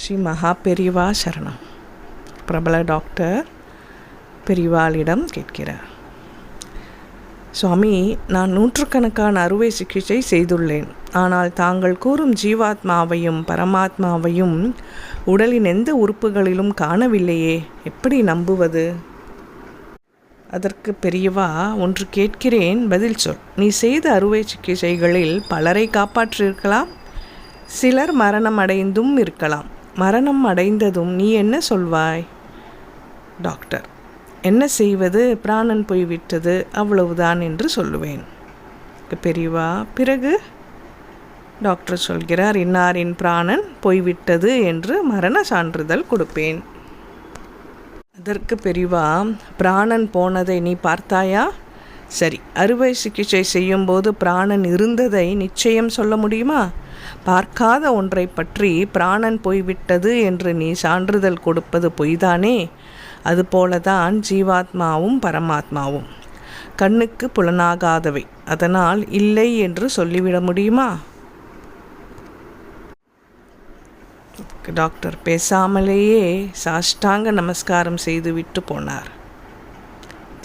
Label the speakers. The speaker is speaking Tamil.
Speaker 1: ஸ்ரீ மகா பெரிவா சரணம். பிரபல டாக்டர் பெரிவாளிடம் கேட்கிறார். சுவாமி நான் நூற்றுக்கணக்கான அறுவை சிகிச்சை செய்துள்ளேன். ஆனால் தாங்கள் கூறும் ஜீவாத்மாவையும் பரமாத்மாவையும் உடலின் எந்த உறுப்புகளிலும் காணவில்லையே. எப்படி நம்புவது? அதற்கு பெரியவா ஒன்று கேட்கிறேன் பதில் சொல். நீ செய்த அறுவை சிகிச்சைகளில் பலரை காப்பாற்றியிருக்கலாம் சிலர் மரணம் அடைந்தும் இருக்கலாம். மரணம் அடைந்ததும் நீ என்ன சொல்வாய்? டாக்டர் என்ன செய்வது? பிராணன் போய்விட்டது அவ்வளவுதான் என்று சொல்லுவேன். பெரியவா பிறகு? டாக்டர் சொல்கிறார் இன்னாரின் பிராணன் போய்விட்டது என்று மரண சான்றிதழ் கொடுப்பேன். அதற்கு பெரியவா பிராணன் போனதை நீ பார்த்தாயா? சரி அறுவை சிகிச்சை செய்யும்போது பிராணன் இருந்ததை நிச்சயம் சொல்ல முடியுமா? பார்க்காத ஒன்றை பற்றி பிராணன் போய்விட்டது என்று நீ சான்றிதழ் கொடுப்பது பொய்தானே? அதுபோலதான் ஜீவாத்மாவும் பரமாத்மாவும். கண்ணுக்கு புலனாகாதவை அதனால் இல்லை என்று சொல்லிவிட முடியுமா? டாக்டர் பேசாமலேயே சாஷ்டாங்க நமஸ்காரம் செய்துவிட்டு போனார்.